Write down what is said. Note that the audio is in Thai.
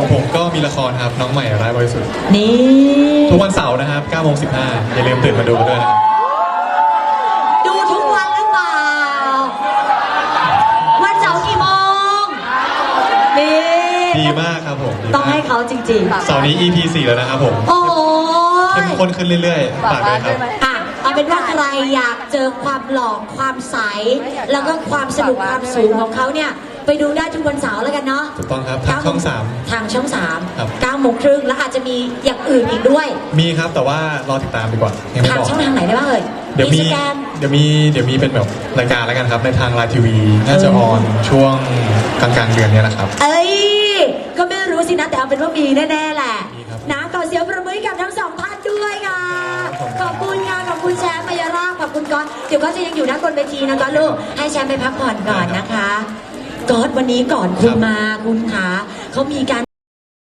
ของผมก็มีละครครับน้องใหม่ร้ายบริสุทธิ์ นี่ทุกวันเสาร์นะครับ9โมง15อย่าลืมตื่นมาดูกันด้วยนะครับดูทุกวันหรือเปล่า วันเสาร์กี่โมงนี่ดีมากครับผมดีมากต้องให้เขาจริงเสาร์นี้ EP 4แล้วนะครับผมๆโอ้เข้มยข้นขึ้นเรื่อยๆฝากด้วยครับ อะเอาเป็นว่าใครอยากเจอความหล่อความใส แล้วก็ความสนุกความสูงของเขาเนี่ย ไปดูได้ทุกวันเสาร์แล้วกันเนาะ ถูกต้องครับทางช่องสาม ทางช่องสามครับเก้าโมงครึ่งแล้วอาจจะมีอย่างอื่นอีกด้วย มีครับแต่ว่ารอติดตามดีกว่ายังไม่ทางบอกช่องทางไหนได้บ้างเอ่ยเดี๋ยวมีสแกน เดี๋ยวมีเดี๋ยวมีเป็นแบบรายการแล้วกันครับ ในทางไลน์ทีวีน่าจะเออ ออนช่วงกลางๆเดือนเนี้แหละครับ เอ้ย ก็ไม่รู้สินะ แต่เอาเป็นว่ามีแน่ๆแหละ มีครับนะขอเสียงประมือให้กับทั้งสองท่านด้วยค่ะครับขอบคุณค่ะขอบคุณแชมป์มายาราบขอบคุณก๊อตเดี๋ยวก็จะยังอยู่ด้านบนเวทีนะคะลูก ให้แชมป์ไปพักผ่อนก่อนนะคะ ก๊อตวันนี้ก่อนคุณมาคุณขาเขามีการ